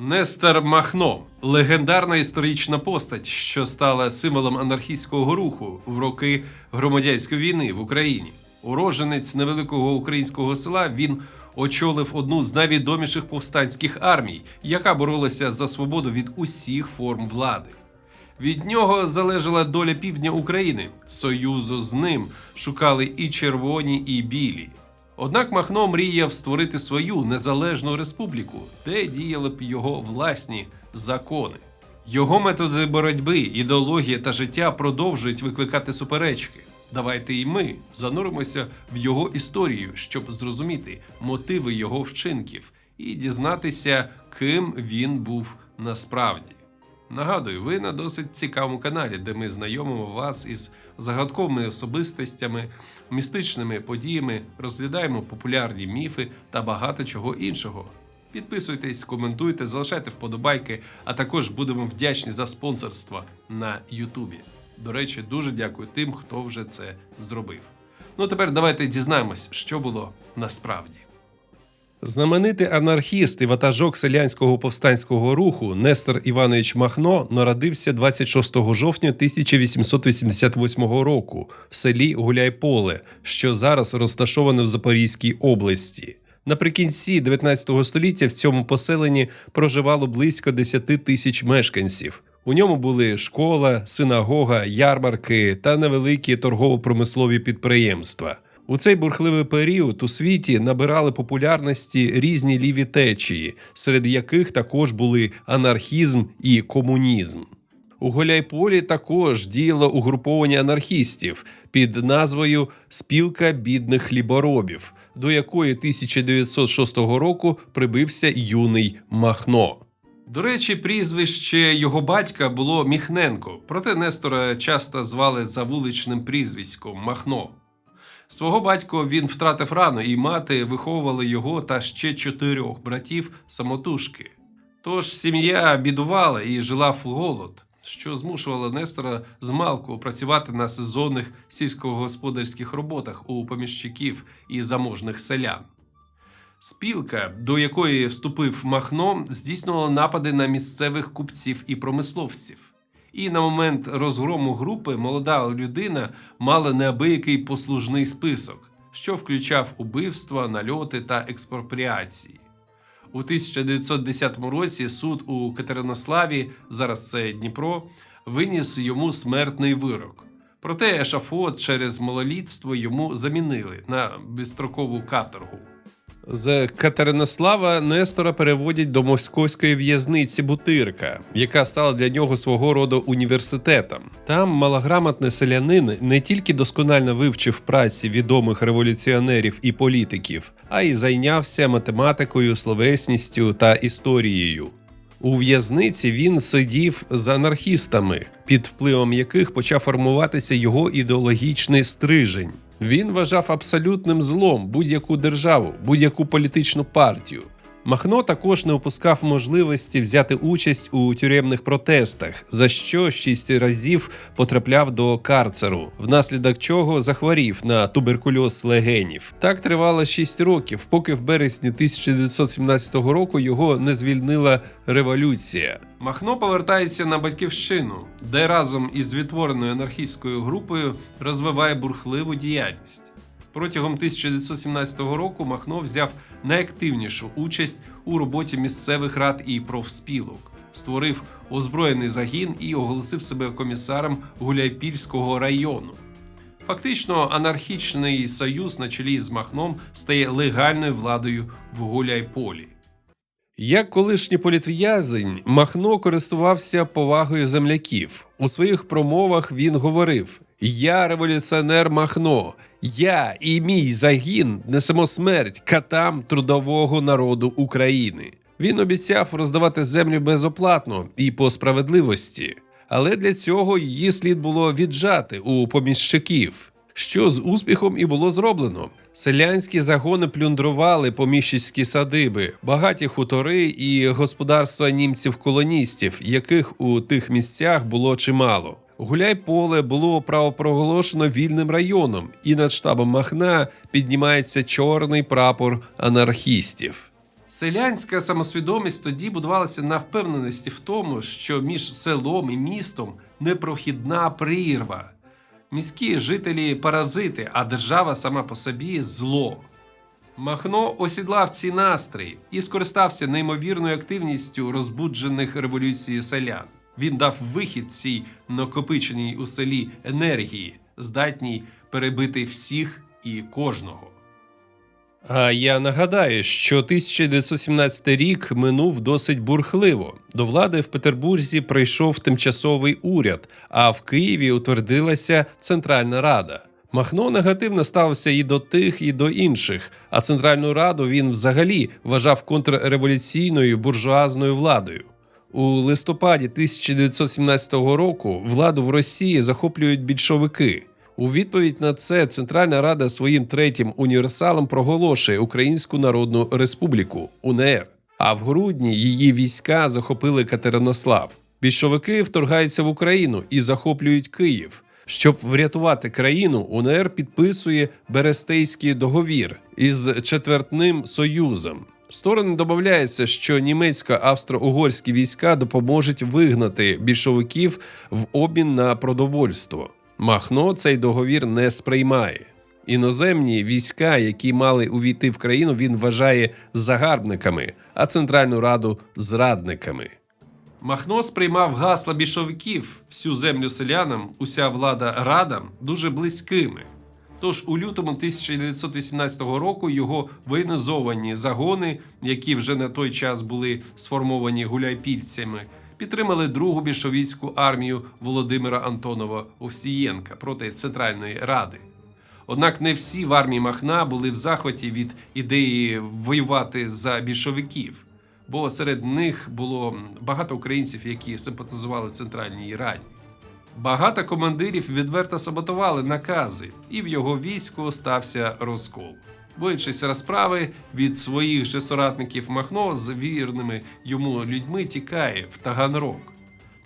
Нестер Махно легендарна історична постать, що стала символом анархістського руху в роки громадянської війни в Україні. Уроженець невеликого українського села він очолив одну з найвідоміших повстанських армій, яка боролася за свободу від усіх форм влади. Від нього залежала доля півдня України. Союзу з ним шукали і червоні, і білі. Однак Махно мріяв створити свою незалежну республіку, де діяли б його власні закони. Його методи боротьби, ідеологія та життя продовжують викликати суперечки. Давайте і ми зануримося в його історію, щоб зрозуміти мотиви його вчинків і дізнатися, ким він був насправді. Нагадую, ви на досить цікавому каналі, де ми знайомимо вас із загадковими особистостями, містичними подіями, розглядаємо популярні міфи та багато чого іншого. Підписуйтесь, коментуйте, залишайте вподобайки, а також будемо вдячні за спонсорство на Ютубі. До речі, дуже дякую тим, хто вже це зробив. Ну тепер давайте дізнаємось, що було насправді. Знаменитий анархіст і ватажок селянського повстанського руху Нестор Іванович Махно народився 26 жовтня 1888 року в селі Гуляйполе, що зараз розташоване в Запорізькій області. Наприкінці 19 століття в цьому поселенні проживало близько 10 тисяч мешканців. У ньому були школа, синагога, ярмарки та невеликі торгово-промислові підприємства. У цей бурхливий період у світі набирали популярності різні ліві течії, серед яких також були анархізм і комунізм. У Голяйполі також діяло угруповання анархістів під назвою Спілка бідних хліборобів, до якої 1906 року прибився юний Махно. До речі, прізвище його батька було Міхненко, проте Нестора часто звали за вуличним прізвиськом Махно. Свого батька він втратив рано, і мати виховувала його та ще чотирьох братів самотужки. Тож сім'я бідувала і жила в голод, що змушувало Нестора змалку працювати на сезонних сільськогосподарських роботах у поміщиків і заможних селян. Спілка, до якої вступив Махно, здійснювала напади на місцевих купців і промисловців. І на момент розгрому групи молода людина мала неабиякий послужний список, що включав убивства, нальоти та експропріації. У 1910 році суд у Катеринославі, зараз це Дніпро, виніс йому смертний вирок. Проте ешафот через малолітство йому замінили на безстрокову каторгу. З Катеринослава Нестора переводять до московської в'язниці Бутирка, яка стала для нього свого роду університетом. Там малограмотний селянин не тільки досконально вивчив праці відомих революціонерів і політиків, а й зайнявся математикою, словесністю та історією. У в'язниці він сидів з анархістами, під впливом яких почав формуватися його ідеологічний стрижень. Він вважав абсолютним злом будь-яку державу, будь-яку політичну партію. Махно також не опускав можливості взяти участь у тюремних протестах, за що шість разів потрапляв до карцеру, внаслідок чого захворів на туберкульоз легенів. Так тривало шість років, поки в березні 1917 року його не звільнила революція. Махно повертається на батьківщину, де разом із відтвореною анархістською групою розвиває бурхливу діяльність. Протягом 1917 року Махно взяв найактивнішу участь у роботі місцевих рад і профспілок, створив озброєний загін і оголосив себе комісаром Гуляйпільського району. Фактично, анархічний союз на чолі з Махном стає легальною владою в Гуляйполі. Як колишній політв'язень, Махно користувався повагою земляків. У своїх промовах він говорив: Я революціонер Махно, я і мій загін несемо смерть катам трудового народу України. Він обіцяв роздавати землю безоплатно і по справедливості, але для цього її слід було віджати у поміщиків що з успіхом і було зроблено. Селянські загони плюндрували поміщицькі садиби, багаті хутори і господарства німців-колоністів, яких у тих місцях було чимало. Гуляй-поле було правопроголошено вільним районом, і над штабом Махна піднімається чорний прапор анархістів. Селянська самосвідомість тоді будувалася на впевненості в тому, що між селом і містом непрохідна прірва. Міські жителі паразити, а держава сама по собі зло. Махно осідлав ці настрої і скористався неймовірною активністю розбуджених революцією селян. Він дав вихід цій накопиченій у селі енергії, здатній перебити всіх і кожного. А я нагадаю, що 1917 рік минув досить бурхливо. До влади в Петербурзі прийшов тимчасовий уряд, а в Києві утвердилася Центральна Рада. Махно негативно ставився і до тих, і до інших. А Центральну Раду він взагалі вважав контрреволюційною буржуазною владою. У листопаді 1917 року владу в Росії захоплюють більшовики. У відповідь на це Центральна Рада своїм третім універсалом проголошує Українську Народну Республіку УНР. А в грудні її війська захопили Катеринослав. Більшовики вторгаються в Україну і захоплюють Київ. Щоб врятувати країну, УНР підписує Берестейський договір із четвертним союзом. Сторони домовляються, що німецько-австро-угорські війська допоможуть вигнати більшовиків в обмін на продовольство. Махно цей договір не сприймає. Іноземні війська, які мали увійти в країну, він вважає загарбниками, а Центральну Раду зрадниками. Махно сприймав гасла більшовиків, всю землю селянам, уся влада радам дуже близькими. Тож у лютому 1918 року його воєнізовані загони, які вже на той час були сформовані гуляйпільцями, підтримали другу більшовицьку армію Володимира Антонова Овсієнка проти Центральної Ради. Однак не всі в армії Махна були в захваті від ідеї воювати за більшовиків, бо серед них було багато українців, які симпатизували Центральній Раді. Багато командирів відверто саботували накази, і в його війську стався розкол. Боячись розправи від своїх же соратників Махно з вірними йому людьми тікає в Таганрог.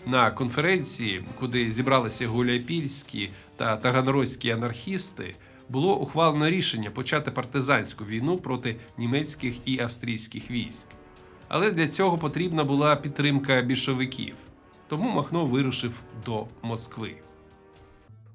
На конференції, куди зібралися гуляйпільські та таганрозькі анархісти, було ухвалено рішення почати партизанську війну проти німецьких і австрійських військ. Але для цього потрібна була підтримка більшовиків. Тому Махно вирушив до Москви.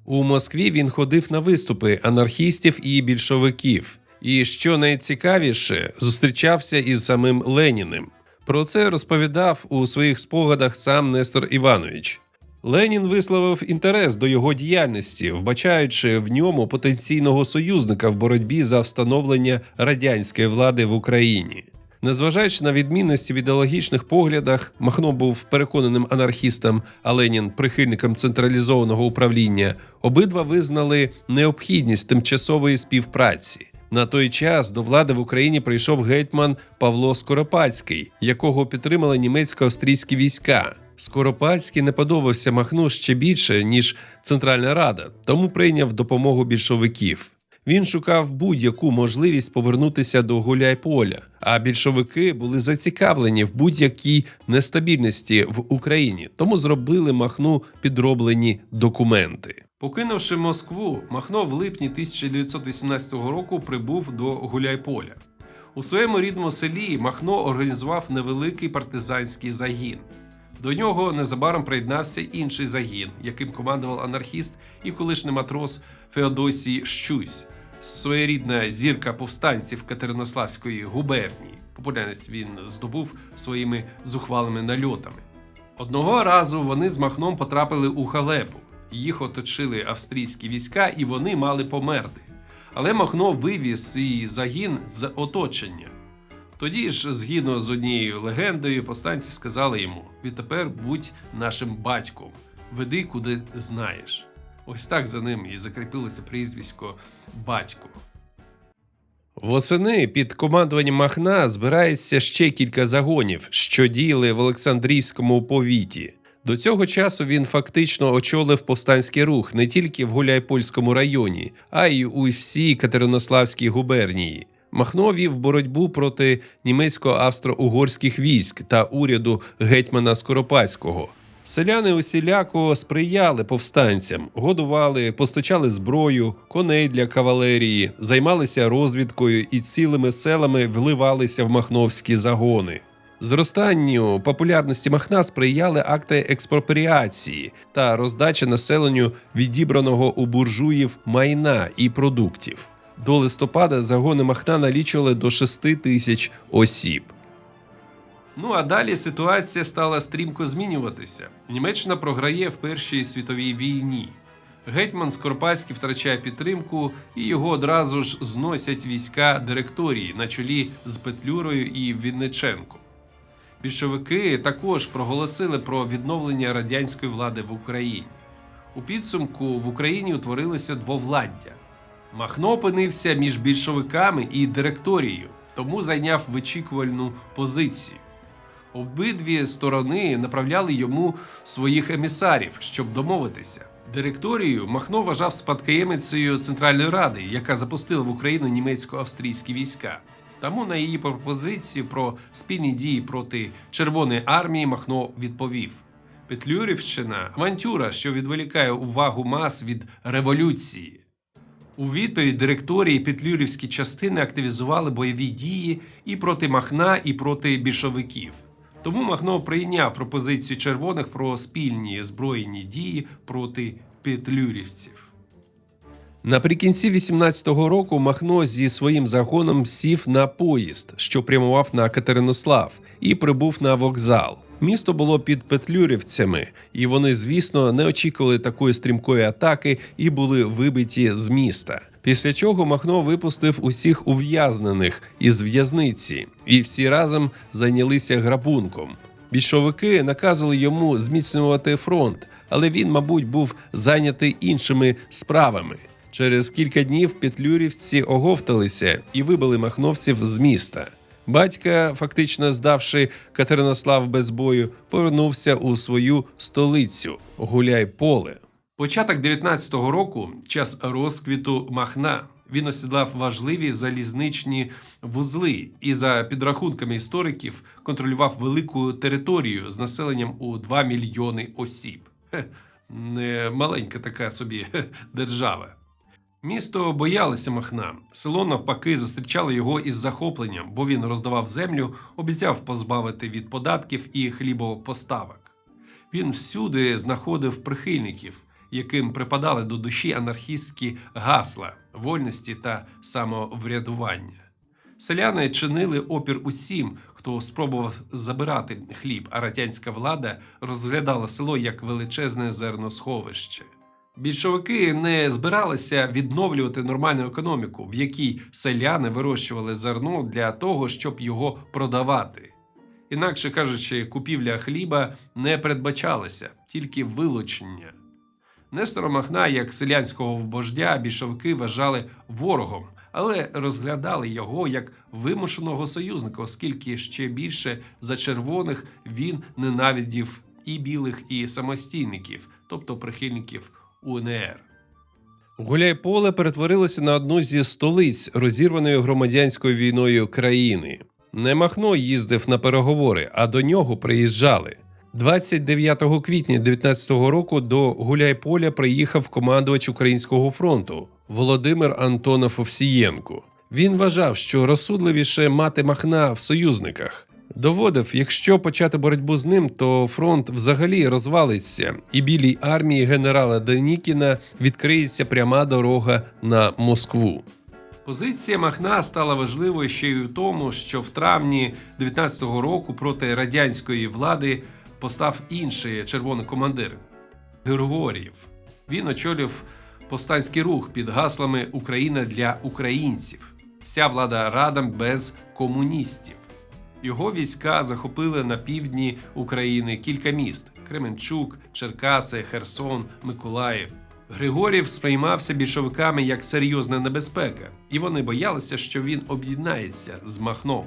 У Москві він ходив на виступи анархістів і більшовиків. І що найцікавіше, зустрічався із самим Леніним. Про це розповідав у своїх спогадах сам Нестор Іванович. Ленін висловив інтерес до його діяльності, вбачаючи в ньому потенційного союзника в боротьбі за встановлення радянської влади в Україні. Незважаючи на відмінності в ідеологічних поглядах, Махно був переконаним анархістом, а Ленін прихильником централізованого управління. Обидва визнали необхідність тимчасової співпраці. На той час до влади в Україні прийшов гетьман Павло Скоропадський, якого підтримали німецько-австрійські війська. Скоропадський не подобався Махну ще більше ніж Центральна Рада, тому прийняв допомогу більшовиків. Він шукав будь-яку можливість повернутися до Гуляйполя, а більшовики були зацікавлені в будь-якій нестабільності в Україні, тому зробили Махну підроблені документи. Покинувши Москву, Махно в липні 1918 року прибув до Гуляйполя. У своєму рідному селі Махно організував невеликий партизанський загін. До нього незабаром приєднався інший загін, яким командував анархіст і колишній матрос Феодосій Щусь, своєрідна зірка повстанців Катеринославської губернії. Популярність він здобув своїми зухвалими нальотами. Одного разу вони з Махном потрапили у халепу. Їх оточили австрійські війська, і вони мали померти. Але Махно вивіз свій загін з оточення. Тоді ж, згідно з однією легендою, повстанці сказали йому: відтепер будь нашим батьком, веди куди знаєш. Ось так за ним і закріпилося прізвисько батько. Восени під командуванням Махна збирається ще кілька загонів, що діяли в Олександрівському повіті. До цього часу він фактично очолив повстанський рух не тільки в Гуляйпольському районі, а й у всій Катеринославській губернії. Махно вів боротьбу проти німецько-австро-угорських військ та уряду гетьмана Скоропадського. Селяни усіляко сприяли повстанцям, годували, постачали зброю, коней для кавалерії, займалися розвідкою і цілими селами вливалися в махновські загони. Зростанню популярності Махна сприяли акти експропріації та роздача населенню відібраного у буржуїв майна і продуктів. До листопада загони Махна налічували до 6 тисяч осіб. Ну а далі ситуація стала стрімко змінюватися. Німеччина програє в Першій світовій війні. Гетьман Скоропадський втрачає підтримку, і його одразу ж зносять війська директорії на чолі з Петлюрою і Вінниченко. Більшовики також проголосили про відновлення радянської влади в Україні. У підсумку в Україні утворилося двовладдя. Махно опинився між більшовиками і директорією, тому зайняв вичікувальну позицію. Обидві сторони направляли йому своїх емісарів, щоб домовитися. Директорію Махно вважав спадкоємицею Центральної Ради, яка запустила в Україну німецько-австрійські війська. Тому на її пропозицію про спільні дії проти Червоної армії Махно відповів: Петлюрівщина авантюра, що відволікає увагу мас від революції. У відповідь директорії петлюрівські частини активізували бойові дії і проти Махна, і проти більшовиків. Тому Махно прийняв пропозицію червоних про спільні збройні дії проти петлюрівців. Наприкінці 18-го року Махно зі своїм загоном сів на поїзд, що прямував на Катеринослав, і прибув на вокзал. Місто було під петлюрівцями, і вони, звісно, не очікували такої стрімкої атаки і були вибиті з міста. Після чого Махно випустив усіх ув'язнених із в'язниці, і всі разом зайнялися грабунком. Більшовики наказували йому зміцнювати фронт, але він, мабуть, був зайнятий іншими справами. Через кілька днів петлюрівці оговталися і вибили махновців з міста. Батька, фактично здавши Катеринослав без бою, повернувся у свою столицю Гуляй-Поле. Початок 19-го року час розквіту Махна. Він осідлав важливі залізничні вузли і, за підрахунками істориків, контролював велику територію з населенням у 2 мільйони осіб. Не маленька така собі держава. Місто боялося Махна. Село навпаки зустрічало його із захопленням, бо він роздавав землю, обіцяв позбавити від податків і хлібопоставок. Він всюди знаходив прихильників, яким припадали до душі анархістські гасла вольності та самоврядування. Селяни чинили опір усім, хто спробував забирати хліб, а радянська влада розглядала село як величезне зерносховище. Більшовики не збиралися відновлювати нормальну економіку, в якій селяни вирощували зерно для того, щоб його продавати. Інакше кажучи, купівля хліба не передбачалася, тільки вилучення. Нестора Махна, як селянського вождя, більшовики вважали ворогом, але розглядали його як вимушеного союзника, оскільки ще більше за червоних він ненавидів і білих, і самостійників, тобто прихильників УНР. Гуляйполе перетворилося на одну зі столиць розірваної громадянською війною країни. Не Махно їздив на переговори, а до нього приїжджали. 29 квітня 19-го року до Гуляйполя приїхав командувач Українського фронту Володимир Антонов Овсієнко. Він вважав, що розсудливіше мати Махна в союзниках. Доводив, якщо почати боротьбу з ним, то фронт взагалі розвалиться, і білій армії генерала Денікіна відкриється пряма дорога на Москву. Позиція Махна стала важливою ще й у тому, що в травні 19-го року проти радянської влади постав інший червоний командир Григорієв. Він очолив повстанський рух під гаслами Україна для українців. Вся влада радам без комуністів. Його війська захопили на півдні України кілька міст: Кременчук, Черкаси, Херсон, Миколаїв. Григорів сприймався більшовиками як серйозна небезпека, і вони боялися, що він об'єднається з Махном.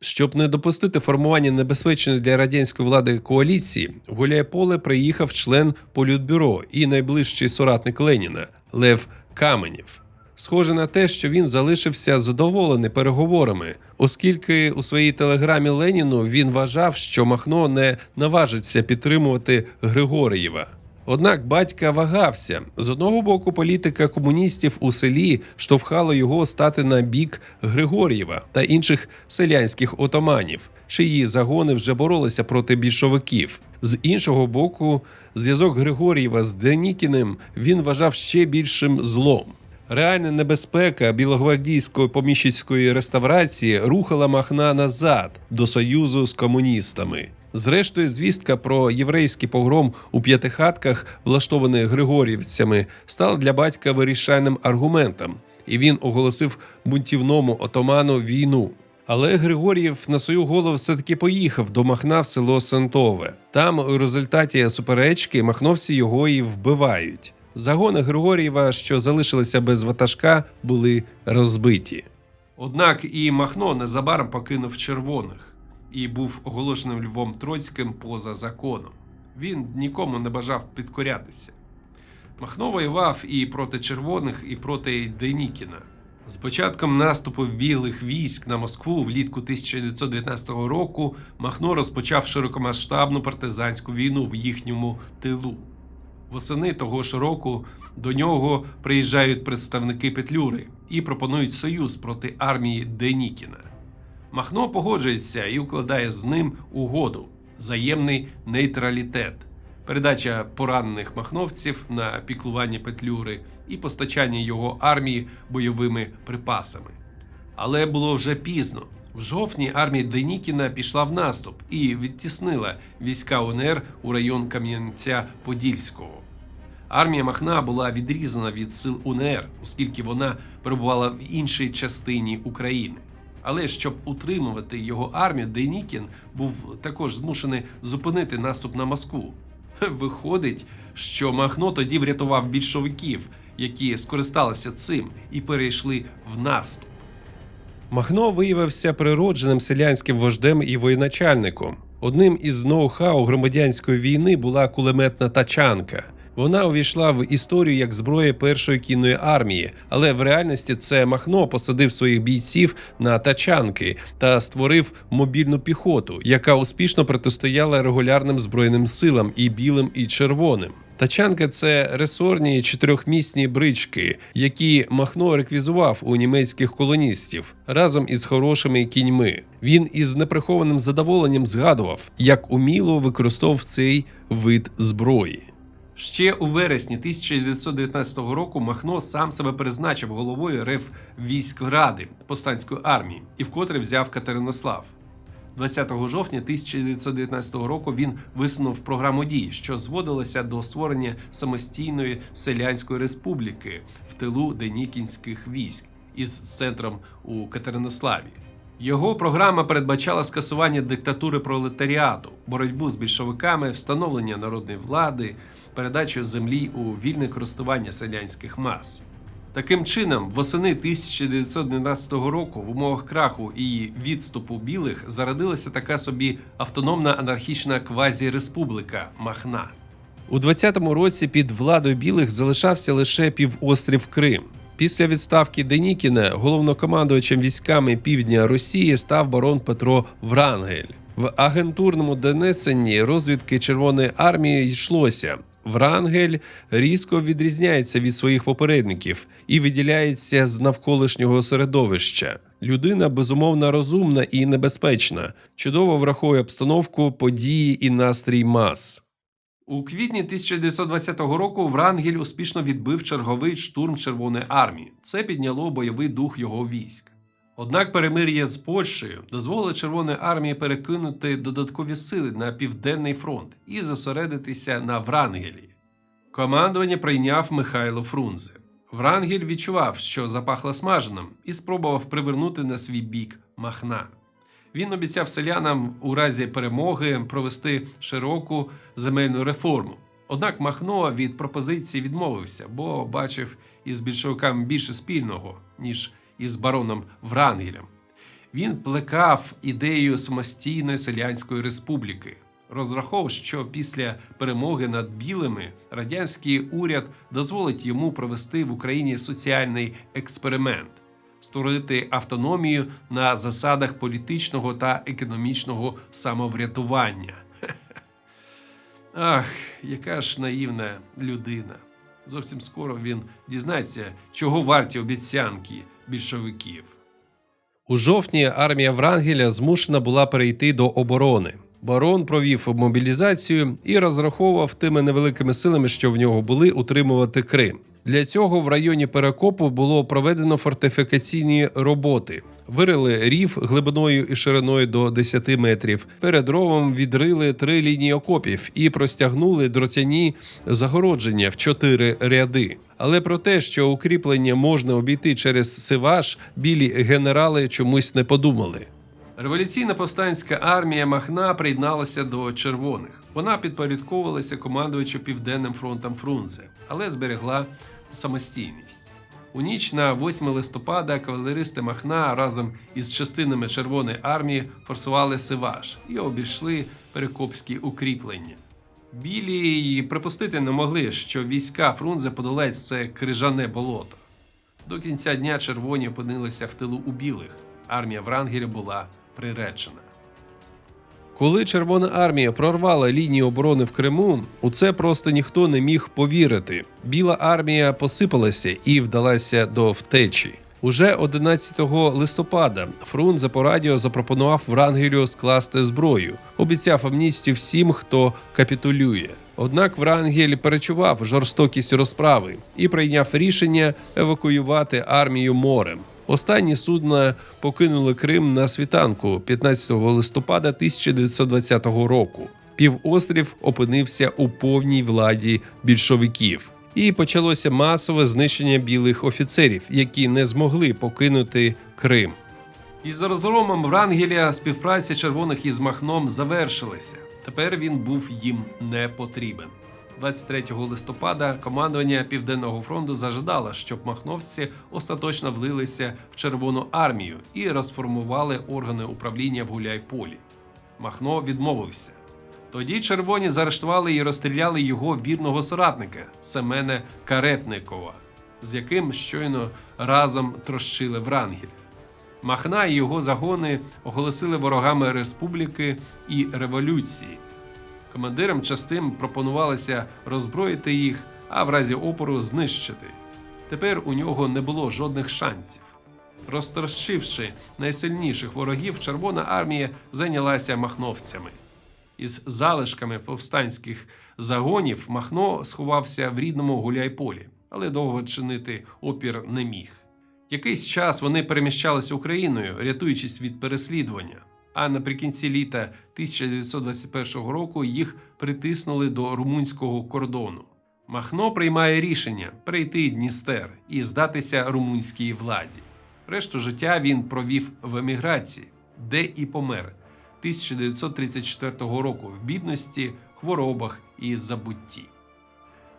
Щоб не допустити формування небезпечної для радянської влади коаліції, в Гуляйполе приїхав член політбюро і найближчий соратник Леніна Лев Каменєв. Схоже на те, що він залишився задоволений переговорами, оскільки у своїй телеграмі Леніну він вважав, що Махно не наважиться підтримувати Григорієва. Однак батька вагався з одного боку, політика комуністів у селі штовхала його стати на бік Григорієва та інших селянських отаманів, чиї загони вже боролися проти більшовиків. З іншого боку, зв'язок Григорієва з Денікіним він вважав ще більшим злом. Реальна небезпека білогвардійської поміщицької реставрації рухала Махна назад до союзу з комуністами. Зрештою, звістка про єврейський погром у п'ятихатках, влаштованих григорівцями, стала для батька вирішальним аргументом, і він оголосив бунтівному отоману війну. Але Григорієв на свою голову все-таки поїхав до Махна в село Сентове. Там, у результаті суперечки, махновці його і вбивають. Загони Григорієва, що залишилися без ватажка, були розбиті. Однак і Махно незабаром покинув червоних і був оголошеним Львом Троцьким поза законом. Він нікому не бажав підкорятися. Махно воював і проти червоних, і проти Денікіна. З початком наступу білих військ на Москву влітку 1919 року Махно розпочав широкомасштабну партизанську війну в їхньому тилу. Восени того ж року до нього приїжджають представники Петлюри і пропонують союз проти армії Денікіна. Махно погоджується і укладає з ним угоду взаємний нейтралітет, передача поранених махновців на піклування Петлюри і постачання його армії бойовими припасами. Але було вже пізно. В жовтні армія Денікіна пішла в наступ і відтіснила війська УНР у район Кам'янця-Подільського. Армія Махна була відрізана від сил УНР, оскільки вона перебувала в іншій частині України. Але щоб утримувати його армію, Денікін був також змушений зупинити наступ на Москву. Виходить, що Махно тоді врятував більшовиків, які скористалися цим і перейшли в наступ. Махно виявився природженим селянським вождем і воєначальником. Одним із ноу-хау громадянської війни була кулеметна тачанка. Вона увійшла в історію як зброя першої кінної армії, але в реальності це Махно посадив своїх бійців на тачанки та створив мобільну піхоту, яка успішно протистояла регулярним збройним силам і білим, і червоним. Тачанка це ресорні чотирьохмісні брички, які Махно реквізував у німецьких колоністів разом із хорошими кіньми. Він із неприхованим задоволенням згадував, як уміло використовував цей вид зброї. Ще у вересні 1919 року Махно сам себе призначив головою РФ військради повстанської армії і вкотре взяв Катеринослав. 20 жовтня 1919 року він висунув програму дій, що зводилася до створення самостійної селянської республіки в тилу денікінських військ із центром у Катеринославі. Його програма передбачала скасування диктатури пролетаріату, боротьбу з більшовиками, встановлення народної влади, передачу землі у вільне користування селянських мас. Таким чином, восени 1919 року в умовах краху і відступу білих зародилася така собі автономна анархічна квазі-республіка Махна. У 20-му році під владою білих залишався лише півострів Крим. Після відставки Денікіна головнокомандувачем військами півдня Росії став барон Петро Врангель. В агентурному донесенні розвідки Червоної армії йшлося. Врангель різко відрізняється від своїх попередників і виділяється з навколишнього середовища. Людина безумовно розумна і небезпечна, чудово враховує обстановку, події і настрій мас. У квітні 1920 року Врангель успішно відбив черговий штурм Червоної армії. Це підняло бойовий дух його військ. Однак перемир'я з Польщею дозволило Червоній армії перекинути додаткові сили на південний фронт і зосередитися на Врангелі. Командування прийняв Михайло Фрунзе. Врангель відчував, що запахло смаженим, і спробував привернути на свій бік Махна. Він обіцяв селянам у разі перемоги провести широку земельну реформу. Однак Махно від пропозиції відмовився, бо бачив із більшовиками більше спільного, ніж із бароном Врангелем. Він плекав ідею самостійної селянської республіки, Розраховував, що після перемоги над білими радянський уряд дозволить йому провести в Україні соціальний експеримент, створити автономію на засадах політичного та економічного самоврятування. Ах, яка ж наївна людина. Зовсім скоро він дізнається, чого варті обіцянки більшовиків. У жовтні армія Врангеля змушена була перейти до оборони. Барон провів мобілізацію і розраховував тими невеликими силами, що в нього були, утримувати Крим. Для цього в районі Перекопу було проведено фортифікаційні роботи. Вирили рів глибиною і шириною до 10 метрів. Перед ровом відрили три лінії окопів і простягнули дротяні загородження в чотири ряди. Але про те, що укріплення можна обійти через Сиваш, білі генерали чомусь не подумали. Революційна повстанська армія Махна приєдналася до червоних. Вона підпорядковувалася командувачу Південним фронтом Фрунзе, але зберегла самостійність. У ніч на 8 листопада кавалеристи Махна разом із частинами Червоної армії форсували Сиваш і обійшли перекопські укріплення. Білі й припустити не могли, що війська Фрунзе подолають це крижане болото. До кінця дня червоні опинилися в тилу у білих. Армія Врангеля була приречена. Коли Червона армія прорвала лінію оборони в Криму, у це просто ніхто не міг повірити. Біла армія посипалася і вдалася до втечі. Уже 11 листопада Фрунзе по радіо запропонував Врангелю скласти зброю, обіцяв амністію всім, хто капітулює. Однак Врангель перечував жорстокість розправи і прийняв рішення евакуювати армію морем. Останні судна покинули Крим на світанку 15 листопада 1920 року. Півострів опинився у повній владі більшовиків. І почалося масове знищення білих офіцерів, які не змогли покинути Крим. Із розгромом Врангеля співпраця червоних із Махном завершилася. Тепер він був їм не потрібен. 23 листопада командування Південного фронту зажадало, щоб махновці остаточно влилися в Червону армію і розформували органи управління в Гуляйполі. Махно відмовився. Тоді червоні заарештували і розстріляли його вірного соратника Семена Каретникова, з яким щойно разом трощили Врангеля. Махна і його загони оголосили ворогами республіки і революції. Командирам частин пропонувалося роззброїти їх, а в разі опору знищити. Тепер у нього не було жодних шансів. Розтрощивши найсильніших ворогів, Червона армія зайнялася махновцями. Із залишками повстанських загонів Махно сховався в рідному Гуляйполі, але довго чинити опір не міг. Якийсь час вони переміщалися Україною, рятуючись від переслідування. А наприкінці літа 1921 року їх притиснули до румунського кордону. Махно приймає рішення перейти Дністер і здатися румунській владі. Решту життя він провів в еміграції, де і помер 1934 року в бідності, хворобах і забутті.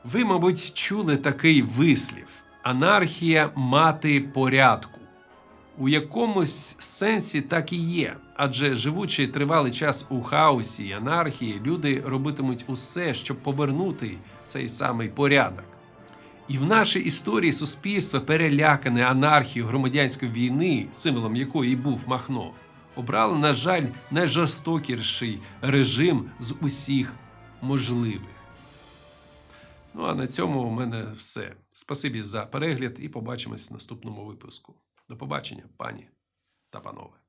Ви, мабуть, чули такий вислів: анархія мати порядку. У якомусь сенсі так і є, адже живучи тривалий час у хаосі і анархії, люди робитимуть усе, щоб повернути цей самий порядок. І в нашій історії суспільство, перелякане анархією громадянської війни, символом якої і був Махно, обрало, на жаль, найжорстокіший режим з усіх можливих. Ну а на цьому у мене все. Спасибі за перегляд і побачимось в наступному випуску. До побачення, пані та панове.